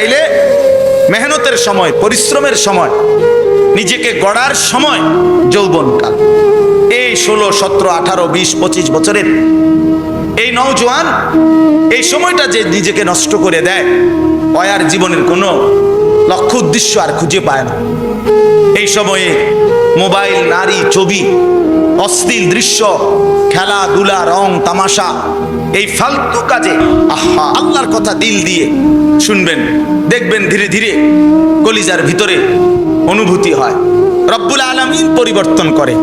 তাইলে মেহনতের সময়, পরিশ্রমের সময়, নিজেকে গড়ার সময় যৌবনকাল। এই ষোলো, সতেরো, আঠারো, বিশ, পঁচিশ বছরের এই নওজোয়ান, এই সময়টা যে নিজেকে নষ্ট করে দেয়, অয়ার জীবনের কোনো লক্ষ্য, উদ্দেশ্য আর খুঁজে পায় না। এই সময়ে মোবাইল, নারী, ছবি, অশ্লীল দৃশ্য, খেলাধুলা, রং, তামাশা এই ফালতু কাজে আহা, আল্লাহর কথা দিল দিয়ে শুনবেন, দেখবেন ধীরে ধীরে কলিজার ভিতরে অনুভূতি হয়। রব্বুল আলমিন পরিবর্তন করে,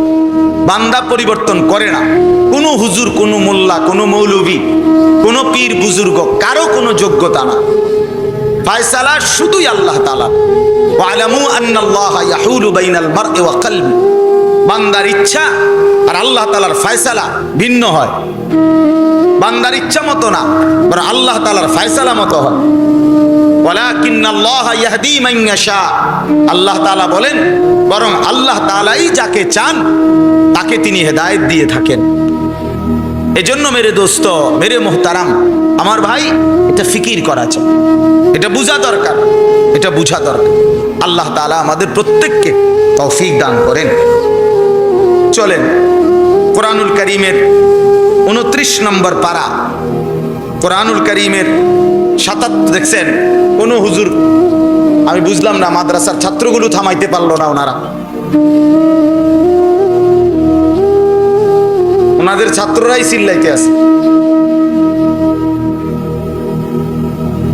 বান্দা পরিবর্তন করে না। কোনো হুজুর, কোনো মোল্লা, কোনো মৌলবী, কোনো পীর বুজুর্গ, কারও কোনো যোগ্যতা না। ফায়সালা শুধুই আল্লাহ তালা বাইনাল বান্দার ইচ্ছা আর আল্লাহ তালার ফায়সালা ভিন্ন হয়। বান্দার ইচ্ছা মতো না, বরং আল্লাহ তালার ফায়সালা মতো হয়। আল্লাহ তাআলা বলেন, বরং আল্লাহ তাআলাই যাকে চান, তাকে তিনি হেদায়েত দিয়ে থাকেন। এজন্য মেরে দোস্ত, মেরে মোহতারাম, আমার ভাই, এটা ফিকির করা চাই এটা বোঝা দরকার, এটা বোঝা দরকার। আল্লাহ তাআলা আমাদের প্রত্যেককে তৌফিক দান করেন। চলেন, কোরআনুল করিমের উনত্রিশ নম্বর পারা। কোরআনুল করিমের সাতাত্তর দেখছেন? কোন হুজুর, আমি বুঝলাম না, মাদ্রাসার ছাত্রগুলো থামাইতে পারল না ওনারা। ওনাদের ছাত্ররাই চিল্লাইতে আছে।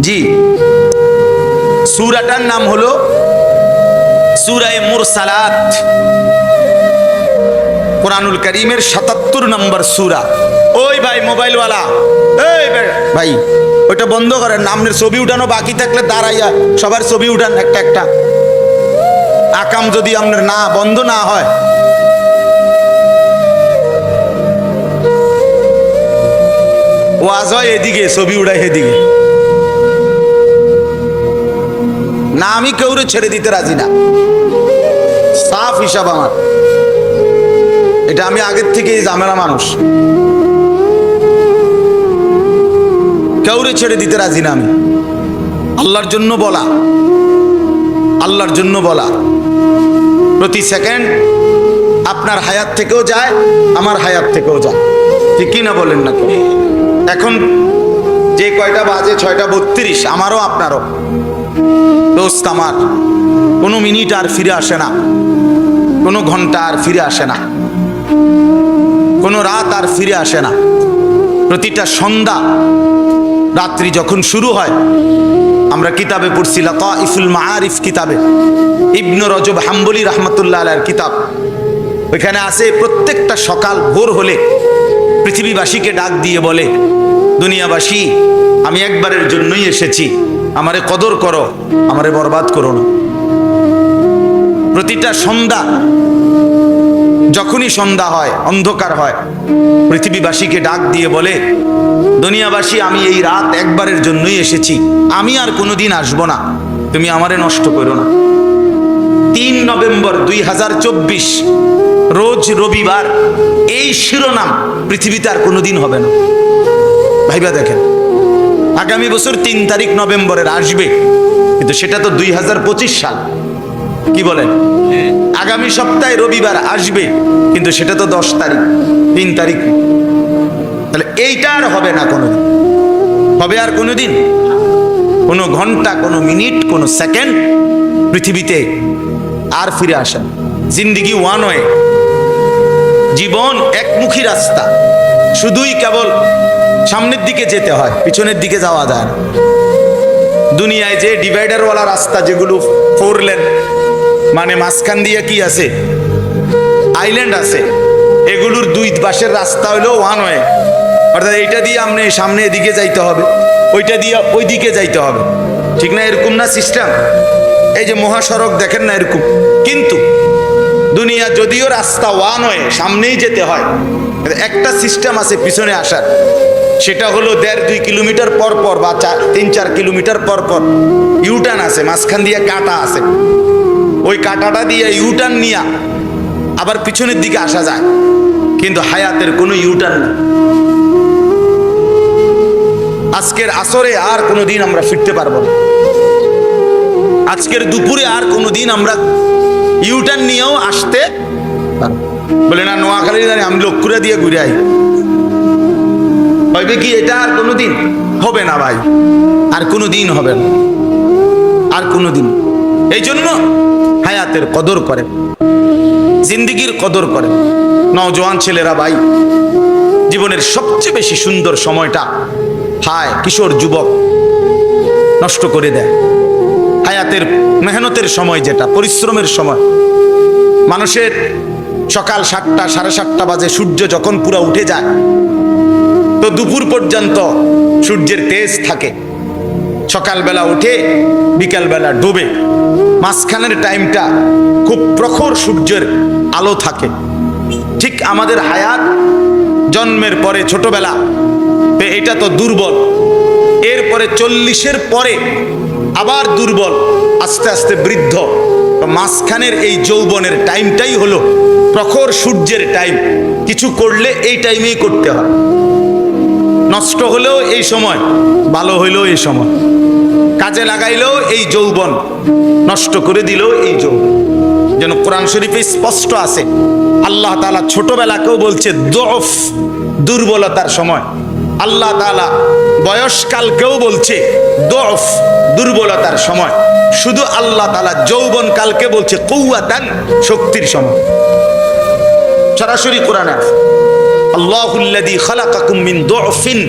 জি, সুরাটার নাম হলো সুরায় মুরসালাত। কোরআনুল করিমের সাতাত্তর নম্বর সুরা। ওই ভাই, মোবাইলওয়ালা। এই ভাই ওইটা বন্ধ করেন নামের ছবি উঠানো বাকি থাকলে দাঁড়াইয়া সবার ছবি উঠান, একটা একটা। আকাম যদি আপনার না, বন্ধ না হয়। ওয়াজ হয় এদিকে, ছবি উড়াই এদিকে। না, আমি কেউরে ছেড়ে দিতে রাজি না। সাফ হিসাব আমার। এটা আমি আগের থেকেই জামেলা মানুষ। কাউরে ছেড়ে দিতে রাজি না আমি। আল্লাহর জন্য বলা, আল্লাহর জন্য বলা। প্রতি সেকেন্ড আপনার হায়াত থেকেও যায়, আমার হায়াত থেকেও যায়। ঠিক কি না বলেন নাকি এখন যে কয়টা বাজে, ছয়টা বত্রিশ, আমারও আপনারও। দোস্ত আমার, কোনো মিনিট আর ফিরে আসে না। কোনো ঘণ্টা আর ফিরে আসে না। কোনো রাত আর ফিরে আসে না। প্রতিটা সন্ধ্যা রাত্রি যখন শুরু হয়, আমরা কিতাবে পড়ছি ইফুল মাহারিফ কিতাবে। ইবনু রজব হাম্বলি রহমতুল্লাহ আলার কিতাব। ওইখানে আছে, প্রত্যেকটা সকাল ভোর হলে পৃথিবীবাসীকে ডাক দিয়ে বলে, দুনিয়াবাসী, আমি একবারের জন্যই এসেছি। আমারে কদর করো, আমারে বরবাদ করো না। প্রতিটা সন্ধ্যা, যখনই সন্ধ্যা হয়, অন্ধকার হয় পৃথিবীবাসীকে ডাক দিয়ে বলে, দুনিয়াবাসী, আমি এই রাত একবারের জন্যই এসেছি। আমি আর কোনোদিন আসব না। তুমি আমারে নষ্ট করো না। তিন নভেম্বর দুই হাজার চব্বিশ, রোজ রবিবার, এই শিরোনাম পৃথিবীতে আর কোনোদিন হবে না। ভাইবা দেখেন, আগামী বছর তিন তারিখ নভেম্বরের আসবে, কিন্তু সেটা তো দুই হাজার পঁচিশ সাল। কি বলেন? আগামী সপ্তাহে রবিবার আসবে, কিন্তু সেটা তো দশ তারিখ, তিন তারিখ। তাহলে এইটা আর হবে না কোনোদিন। হবে আর কোনোদিন? কোনো ঘণ্টা, কোনো মিনিট, কোনো সেকেন্ড পৃথিবীতে আর ফিরে আসে না। জিন্দিগি ওয়ান ওয়ে জীবন একমুখী রাস্তা। শুধুই কেবল সামনের দিকে যেতে হয়, পিছনের দিকে যাওয়া যায় না। দুনিয়ায় যে ডিভাইডারওয়ালা রাস্তা, যেগুলো ফোর লেন মানে মাঝখান দিয়ে কি আছে? আইল্যান্ড আছে। এগুলোর দুই পাশের রাস্তা হলো ওয়ান ওয়ে অর্থাৎ এইটা দিয়ে আপনি সামনে এদিকে যাইতে হবে, ওইটা দিয়ে ওই দিকে যাইতে হবে। ঠিক না এরকম না সিস্টেম এই যে মহাসড়ক দেখেন না এরকম। কিন্তু দুনিয়া যদিও রাস্তা ওয়ান ওয়ে সামনেই যেতে হয় একটা সিস্টেম আছে পিছনে আসার। সেটা হলো দেড় দুই কিলোমিটার পর পর বা চার তিন চার কিলোমিটার পর পর ইউটার্ন আছে, মাঝখান দিয়ে কাটা আছে। ওই কাটাটা দিয়ে ইউটার্ন নিয়া আবার পিছনের দিকে আসা যায়। কিন্তু হায়াতের কোনো ইউটার্ন নেই। আজকের আসরে আর কোনো দিন আমরা ফিরতে পারব না। আজকের দুপুরে আর কোনো দিন আমরা ইউটার্ন নিয়েও আসতে। বলে, না নোয়াখালী জানি আমি লক্ষ্যরা দিয়ে ঘুরে আই। হবে কি, এটা আর কোনোদিন হবে না ভাই। আর কোনোদিন হবে না। আর কোনোদিন এই জন্য হায়াতের কদর করেন জিন্দিগির কদর করেন নওজোয়ান ছেলেরা ভাই, জীবনের সবচেয়ে বেশি সুন্দর সময়টা হায় কিশোর যুবক নষ্ট করে দেয়। হায়াতের মেহনতের সময় যেটা, পরিশ্রমের সময়। মানুষের সকাল সাতটা, সাড়ে সাতটা বাজে সূর্য যখন পুরো উঠে যায়, তো দুপুর পর্যন্ত সূর্যের তেজ থাকে। সকালবেলা উঠে বিকালবেলা ডুবে। মাঝখানের টাইমটা খুব প্রখর সূর্যের আলো থাকে। ঠিক আমাদের হায়াত জন্মের পরে ছোটবেলা এটা তো দুর্বল। এরপরে চল্লিশের পরে আবার দুর্বল, আস্তে আস্তে বৃদ্ধ। মাঝখানের এই যৌবনের টাইমটাই হলো প্রখর সূর্যের টাইম কিছু করলে এই টাইমেই করতে হয়। নষ্ট হলেও এই সময়, ভালো হইলেও এই সময়। কাজে লাগাইলেও এই যৌবন, নষ্ট করে দিলেও এই যৌবন। যেন কোরআন শরীফে স্পষ্ট আছে, আল্লাহ তাআলা ছোটবেলাকেও বলছে দফ দুর্বলতার সময়। আল্লাহ তাআলা বয়সকালকেও বলছে দফ দুর্বলতার সময়। শুধু আল্লাহ তাআলা যৌবন কালকে বলছে কৌয়াতান শক্তির সময়। সরাসরি কোরআনে আছে, আল্লাহুল্লাযী খালাকাকুম মিন দুফিন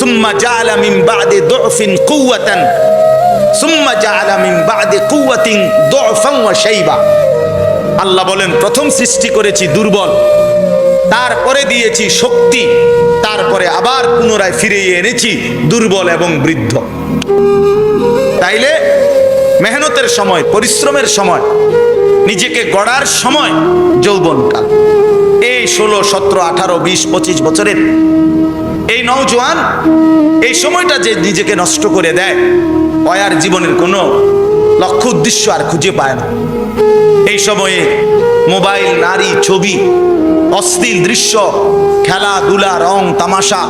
সুম্মা জাআলা মিন বা'দি দুফিন কুওয়াতান, সুম্মা জাআলা মিন বা'দি কুওয়াতিন দুফান ওয়া আল্লাহ বলেন, প্রথম সৃষ্টি করেছি দুর্বল, তারপরে দিয়েছি শক্তি, তারপরে আবার পুনরায় ফিরিয়ে এনেছি দুর্বল এবং বৃদ্ধ। তাইলে মেহনতের সময়, পরিশ্রমের সময়, নিজেকে গড়ার সময়, যৌবনকাল। এই ষোলো, সতেরো, আঠারো, বিশ, পঁচিশ বছরের এই নৌজওয়ান এই সময়টা যে নিজেকে নষ্ট করে দেয় অয়ার জীবনের কোনো লক্ষ্য উদ্দেশ্য আর খুঁজে পায় না। এই সময়ে মোবাইল, নারী, ছবি, অশ্লীল দৃশ্য, খেলাধুলা, রং, তামাশা,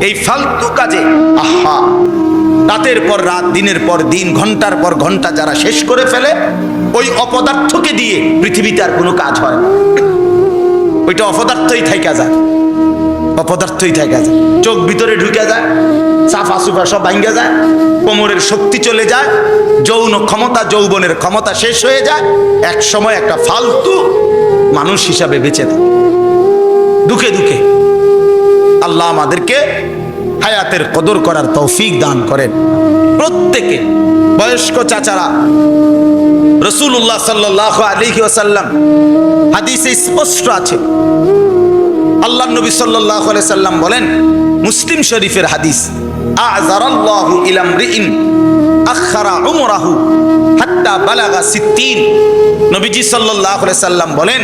এই ফালতু কাজে, আহা! রাতের পর রাত, দিনের পর দিন, ঘণ্টার পর ঘণ্টা যারা শেষ করে ফেলে, ওই অপদার্থকে দিয়ে পৃথিবীতে আর কোনো কাজ হয় না। ওইটা অপদার্থই থাইকা যায়। অপদার্থই থাইকা যায়। চোখ ভিতরে ঢুকে যায় সাফা সুফা সব ভাঙ্গা যায়, কোমরের শক্তি চলে যায়, যৌন ক্ষমতা, যৌবনের ক্ষমতা শেষ হয়ে যায়, এক সময় একটা ফালতু মানুষ হিসাবে বেঁচে থাকে। দুঃখে দুঃখে। আল্লাহ আমাদেরকে হায়াতের কদর করার তৌফিক দান করেন। প্রত্যেকে বয়স্ক চাচারা রসুল্লাহ সাল্লাহ আলিহি ওসাল্লাম হাদিসে স্পষ্ট আছে। আল্লাহ নবী সাল্লাহ সাল্লাম বলেন, মুসলিম শরীফের হাদিস, আজারাল্লাহু ইলাম রিইন আখারা উমরাহু হাত্তা বালাগা সিত্তিন। নবীজি সাল্লাহ সাল্লাম বলেন,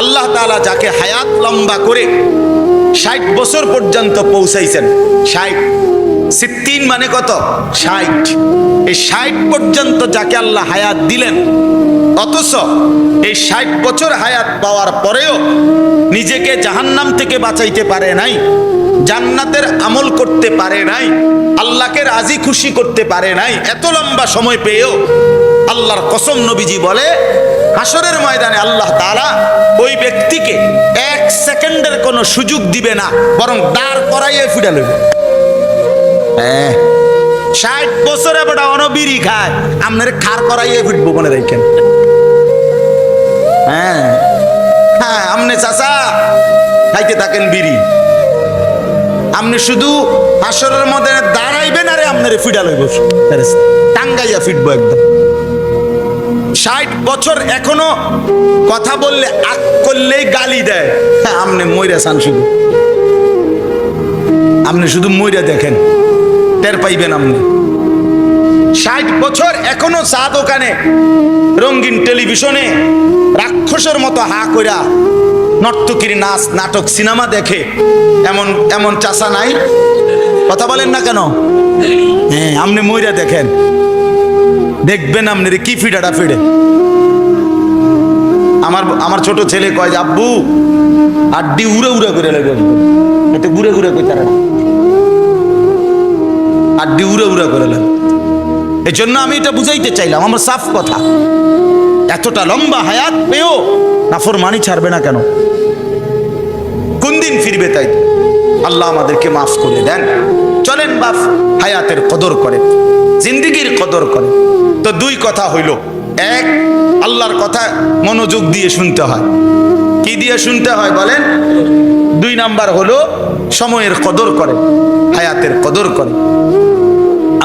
আল্লাহ তাআলা যাকে হায়াত লম্বা করে ষাট বছর পর্যন্ত পৌঁছাইছেন, ষাট সিত্তিন মানে কত? ষাট। এই ষাট পর্যন্ত যাকে আল্লাহ হায়াত দিলেন, অথচ এই ষাট বছর হায়াত পাওয়ার পরেও নিজেকে জাহান্নাম থেকে বাঁচাইতে পারে নাই, জান্নাতের আমল করতে পারে নাই, আল্লাহকে রাজি খুশি করতে পারে নাই। এত লম্বা সময় পেয়েও আল্লাহর কসম নবীজি বলে হাসরের ময়দানে আল্লাহ তাআলা ওই ব্যক্তিকে এক সেকেন্ডের কোনো সুযোগ দিবে না, বরং দাঁড় করাইয়ে ফিরে লইবে। হ্যাঁ। ষাট বছরে বেটা অনবিরি খায়। আপনার খার করাইয়ে ফিটবো মনে রাখেন। হ্যাঁ। হ্যাঁ আমনে চাচা, খাইতে থাকেন বিড়ি। আপনি শুধু হাসরের মধ্যে দাঁড়াইবেন আরে আপনার ফিডা লইব। টাঙ্গাইয়া ফিটবো একদম। ষাট বছর এখনও কথা বললে আক করলেই গালি দেয়। হ্যাঁ আপনি মইরা চান শুধু। আপনি শুধু মইরা দেখেন। টের পাইবেন আপনি। ষাট বছর এখনও চা দোকানে, রঙিন টেলিভিশনে রাক্ষসের মতো হা কইরা নর্তকীর নাচ, নাটক, সিনেমা দেখে এমন এমন চাষা নাই? কথা বলেন না কেন? হ্যাঁ আপনি মইরা দেখেন। দেখবেন আপনি কি ফিডাটা ফিডে। আমার আমার ছোট ছেলে কয় যে, আব্বু, আড্ডি উড়ে উড়ে করে লেগে এতে ঘুরে ঘুরে কই তারা আড্ডি উড়ে উড়ে করে এই জন্য আমি এটা বুঝাইতে চাইলাম, আমার সাফ কথা। এতটা লম্বা হায়াত পেও নাফর মানি ছাড়বে না কেন? কোন দিন ফিরবে তাই? আল্লাহ আমাদেরকে মাফ করে দেন। চলেন বাপ, হায়াতের কদর করে জিন্দিগির কদর করে তো দুই কথা হইল। এক, আল্লাহর কথা মনোযোগ দিয়ে শুনতে হয়। কি দিয়ে শুনতে হয় বলেন? দুই নাম্বার হলো, সময়ের কদর করে হায়াতের কদর করে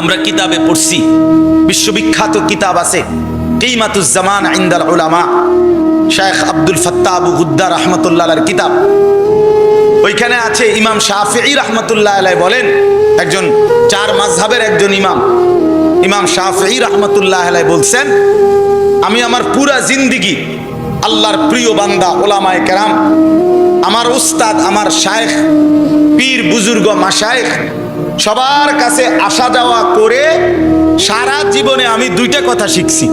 আমরা কিতাবে পড়ছি। বিশ্ববিখ্যাত কিতাব আছে। কিমাতুজ্জামান ইন্দাল উলামা। শেখ আব্দুল ফত্তা আবু গুদ্দা রহমতুল্লাহ কিতাব। ওইখানে আছে ইমাম শাফি রহমতুল্লাহ আলাই বলেন, একজন চার মাঝহাবের একজন ইমাম। ইমাম শাফি রহমতুল্লাহ আলাই বলছেন, আমি আমার পুরা জিন্দিগি আল্লাহর প্রিয় বান্দা ওলামায় কেরাম, আমার উস্তাদ, আমার শায়েখ পীর বুজুর্গ মাশায়েখ সবার কাছে আসা যাওয়া করে সারা জীবনে আমি দুইটা কথা শিখছি।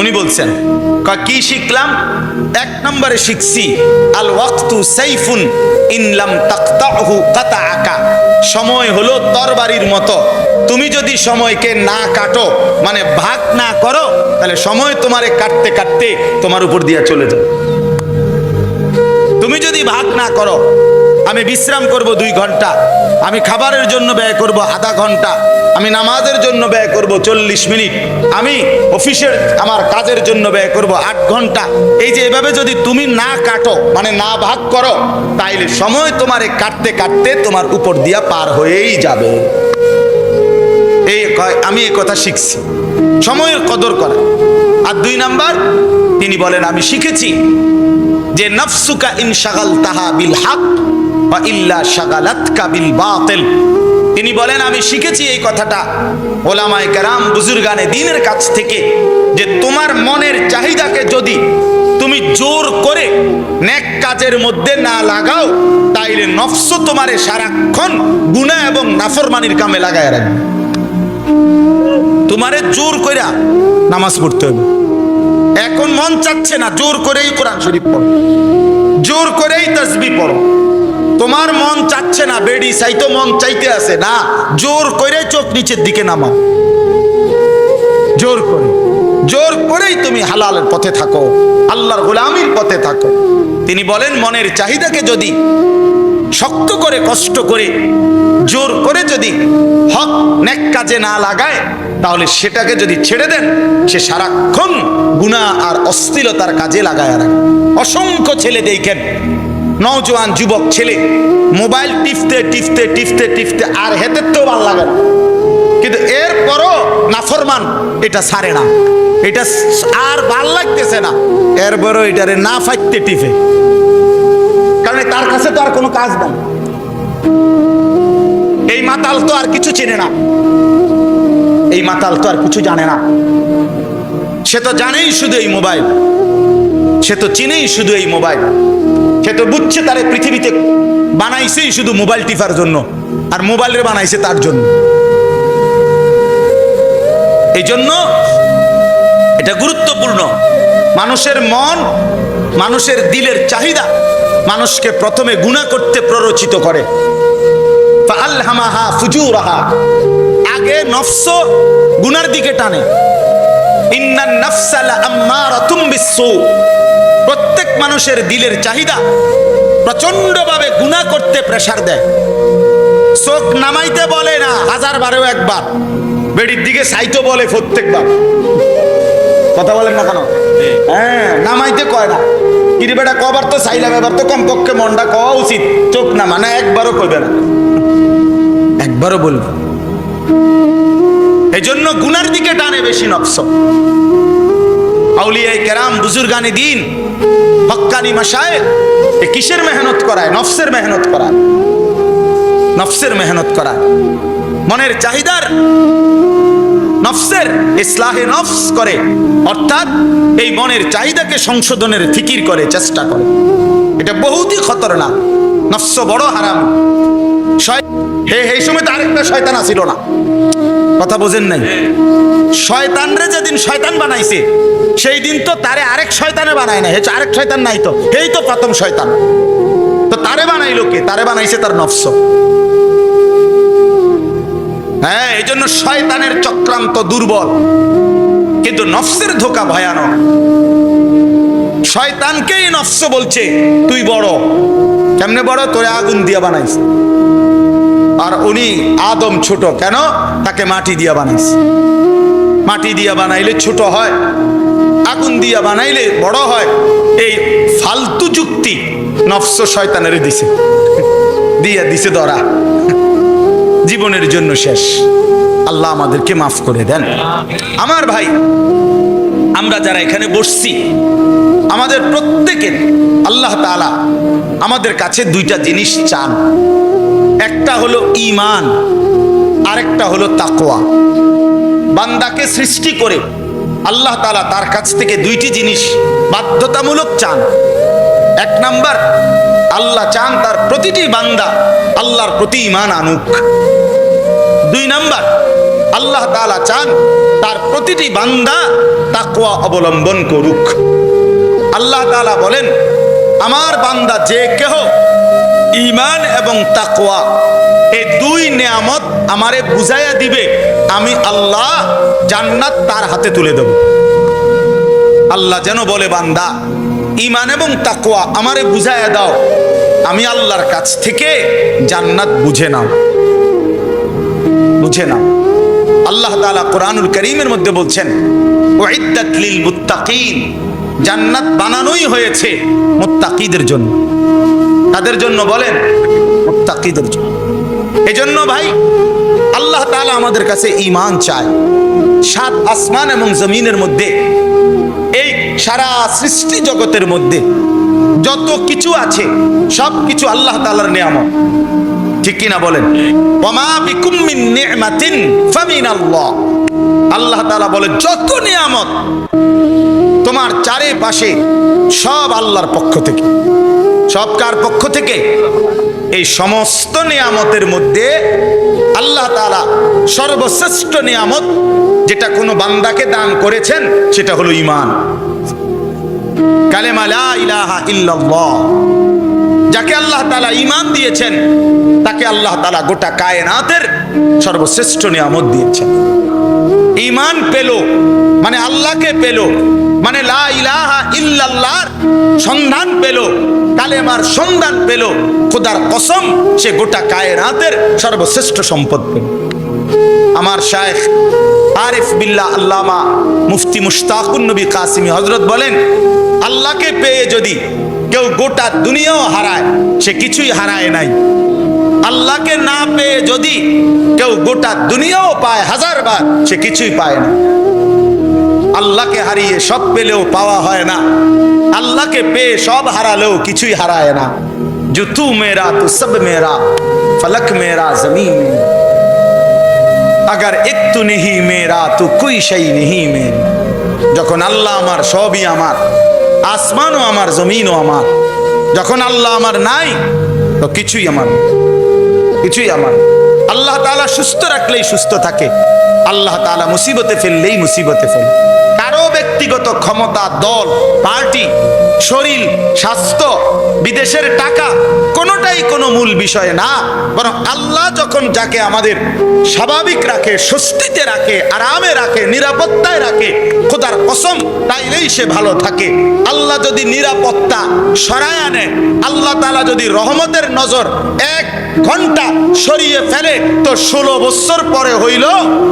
উনি বলছেন কি শিখলাম? এক নম্বরে শিখছি, আল ওয়াক্তু সাইফুন ইনলাম তাকতাহু কাতাআকা। সময় হলো তরবারির মতো। তুমি যদি সময়কে না কাটো মানে ভাগ না করো, তাহলে সময় তোমারে কাটতে কাটতে তোমার উপর দিয়া চলে যাবে। তুমি যদি ভাগ না করো আমি বিশ্রাম করব দুই ঘণ্টা। আমি খাবারের জন্য ব্যয় করব আধা ঘণ্টা। আমি নামাজের জন্য ব্যয় করব চল্লিশ মিনিট। আমি অফিসের, আমার কাজের জন্য ব্যয় করব আট ঘণ্টা। এই যে এভাবে যদি তুমি না কাটো মানে না ভাগ করো, তাইলে সময় তোমারে কাটতে কাটতে তোমার উপর দিয়া পার হয়েই যাবে। এই আমি এই কথা শিখছি। সময়ের কদর করা। আর দুই নাম্বার, তিনি বলেন, আমি শিখেছি যে নফসুকা ইন শাগাল তাহা বিল হক। তিনি বলেন, আমি শিখেছি এই কথাটা ওলামায়ে কেরাম, বুজুর্গানে দিনের কাছ থেকে যে তোমার মনের চাহিদাকে যদি তুমি জোর করে নেক কাজের মধ্যে না লাগাও, তাইলে নফস তোমারে সারাক্ষণ গুনাহ এবং নাফরমানির কামে লাগায় রাখবে। তোমারে জোর কইরা নামাজ পড়তে হবে। এখন মন চাচ্ছে না, জোর করেই কোরআন শরীফ পড়ো। জোর করেই তসবি পড়ো। তোমার মন চাচ্ছে না, বেডি চাইতো মন চাইতে আছে। না, জোর করে চোখ নিচের দিকে নামাও। জোর করে। জোর করেই তুমি হালালের পথে থাকো। আল্লাহর গোলামির পথে থাকো। তিনি বলেন, মনের চাহিদাকে যদি শক্ত করে, কষ্ট করে, জোর করে যদি হক নেক কাজে না লাগায়, তাহলে সেটাকে যদি ছেড়ে দেন, সে সারাক্ষণ গুণা আর অস্থিরতার কাজে লাগায় রাখে। অসংখ্য ছেলে দেখেন। নওজোয়ান যুবক ছেলে, মোবাইল টিপতে টিপতে টিপতে টিপতে আর হেতের তো ভালো লাগে না। কিন্তু এরপরও নাফরমান এটা সারে না। এটা আর ভালো লাগতেছে না। এরপরও এটারে না ফাইতে টিপে। কারণ তার কাছে তো আর কোনো কাজ নাই। এই মাতাল তো আর কিছু চেনে না। এই মাতাল তো আর কিছু জানে না। সে তো জানেই শুধু এই মোবাইল। সে তো চিনেই শুধু এই মোবাইল। সে তো বুঝছে তারে পৃথিবীতে বানাইছেই শুধু মোবাইল টিপার জন্য, আর মোবাইলের বানাইছে তার জন্য। এই জন্য এটা গুরুত্বপূর্ণ। মানুষের মন, মানুষের দিলের চাহিদা মানুষকে প্রথমে গুণা করতে প্ররোচিত করে। আগে নফস গুনার দিকে টানে। প্রত্যেক মানুষের দিলের চাহিদা প্রচন্ডভাবে গুনাহ করতে প্রেসার দেয়। চোখ নামাইতে বলে না, হাজার বারো একবার। বেডির দিকে সাইতো বলে প্রত্যেকবার। কথা বলেন না কেন? হ্যাঁ নামাইতে কয় না। কিরে বেটা, কবার তো চাইলাম, এবার তো কমপক্ষে মনটা কওয়া উচিত। চোখ না, একবারও কইবে না। একবারও বলবে। এই জন্য গুনার দিকে টানে বেশি নফস আউলিয়ায় কেরাম, বুজুর্গানি দিন, হক্কানি মাসায় এ কিসের মেহনত করায়? নফসের মেহনত করায়। নফসের মেহনত করায়। মনের চাহিদার নফসের ইসলাহে নফস করে, অর্থাৎ এই মনের চাহিদাকে সংশোধনের ফিকির করে, চেষ্টা করে। এটা বহুতই খতরনাক। নফস বড় হারাম। হে, এই সময় তো আরেকটা শয়তান আসিল না। কথা বোঝেন নাই? শয়তানরে যেদিন শয়তান বানাইছে, সেই দিন তো তারে আরেক শয়তানে বানায় না হেছে আরেক শয়তান নাই তো। এই তো প্রথম শয়তান। তো তারে বানাইলো কে? তারে বানাইছে তার নফস। হ্যাঁ এই জন্য শয়তানের চক্রান্ত দুর্বল। কিন্তু নফসের ধোকা ভয়ানক। শয়তানকেই নফস বলছে, তুই বড়। কেমনে বড়? তোরে আগুন দিয়া বানাইস আর উনি আদম ছোট, কেন? তাকে মাটি দিয়া বানাইছে। মাটি দিয়া বানাইলে ছোট হয়, আগুন দিয়া বানাইলে বড় হয়। এই ফালতু যুক্তি নফস শয়তানের দিছে। দিয়া দিছে ধরা। জীবনের জন্য শেষ। আল্লাহ আমাদেরকে মাফ করে দেন। আমার ভাই, আমরা যারা এখানে বসছি, আমাদের প্রত্যেকের আল্লাহ তাআলা আমাদের কাছে দুইটা জিনিস চান। একটা হলো ঈমান আরেকটা হলো তাকোয়া বান্দাকে সৃষ্টি করে আল্লাহ তাআলা তার কাছ থেকে দুইটি জিনিস বাধ্যতামূলক চান। এক নাম্বার, আল্লাহ চান তার প্রতিটি বান্দা আল্লাহর প্রতি ইমান আনুক। দুই নাম্বার, আল্লাহ তাআলা চান তার প্রতিটি বান্দা তাকওয়া অবলম্বন করুক। আল্লাহ তালা বলেন, আমার বান্দা যে কেহ ঈমান এবং তাকোয়া এই দুই নিয়ামত আমারে বুঝাইয়া দিবে, আমি আল্লাহ জান্নাত তার হাতে তুলে দেব। আল্লাহ যেন বলে, বান্দা ইমান এবং তাকোয়া আমারে বুঝাইয়া দাও, আমি আল্লাহর কাছ থেকে জান্নাত বুঝে নাও। বুঝে নাও। আল্লাহ তাআলা কোরআনুল করিমের মধ্যে বলছেন, ওয়াইদ্দাত লিল মুত্তাকিন জান্নাত বানানোই হয়েছে মুত্তাকিদের জন্য। তাদের জন্য বলেন, মুত্তাকিদের জন্য। এজন্য ভাই, আল্লাহ তাআলা আমাদের কাছে ঈমান চায়। সাত আসমান এবং জমিনের মধ্যে, এই সারা সৃষ্টি জগতের মধ্যে যত কিছু আছে সব কিছু আল্লাহ তাআলার নিয়ামত। ঠিক কিনা বলেন? আল্লাহ তাআলা বলে, যত নিয়ামত তোমার চারিপাশে সব আল্লাহর পক্ষ থেকে। সব কার পক্ষ থেকে এই সমস্ত নিয়ামতের মধ্যে আল্লাহ তাআলা সর্বশ্রেষ্ঠ নিয়ামত যেটা কোনো বান্দাকে দান করেছেন, সেটা হলো ইমান যাকে আল্লাহ তাআলা ইমান দিয়েছেন, তাকে আল্লাহ তালা গোটা কায়নাতের সর্বশ্রেষ্ঠ নিয়ামত দিয়েছেন। ইমান পেল মানে আল্লাহকে পেল। মানে লা ইলাহা ইল্লাল্লাহর সন্ধান পেল। কালেমার সন্ধান পেল। খোদার কসম, সে গোটা কায়নাতের সর্বশ্রেষ্ঠ সম্পদ পেল। আমার শায়েখ আরিফ বিল্লাহ আল্লামা মুফতি মুশতাকুন নবী কাসিমি হজরত বলেন, আল্লাহকে পেয়ে যদি কেউ গোটা দুনিয়াও হারায়, সে কিছুই হারায় নাই। আল্লাহকে না পেয়ে যদি কেউ গোটা দুনিয়াও পায় হাজার বার, সে কিছুই পায় না। আল্লাহকে হারিয়ে সব পেলেও পাওয়া হয় না। আল্লাহকে পেয়ে সব হারালেও কিছুই হারায় না। যে তু মেরা তু সব মেরা ফলক মেরা জমিন মেরা আগার একটু নেহি মেরা তু কুই সেই নেহি মে যখন আল্লাহ আমার সবই আমার, আসমানও আমার, জমিনও আমার। যখন আল্লাহ আমার নাই, তো কিছুই আমার কিছুই আমার আল্লাহ তালা সুস্থ রাখলেই সুস্থ থাকে। আল্লাহ তালা মুসিবতে ফেললেই মুসিবতে ফেলে। কারও ব্যক্তিগত ক্ষমতা, দল, পার্টি শরীর, স্বাস্থ্য, বিদেশের টাকা, কোনোটাই কোনো মূল বিষয় না। বরং আল্লাহ যখন যাকে আমাদের স্বাভাবিক রাখে, স্বস্তিতে রাখে, আরামে রাখে, নিরাপত্তায় রাখে, খোদার কসম, তাইলেই সে ভালো থাকে। আল্লাহ যদি নিরাপত্তা সরায় আনে, আল্লাহ তালা যদি রহমতের নজর এক ঘণ্টা সরিয়ে ফেলে, তো ষোলো বছর পরে হইল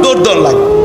দুর্দল লাগে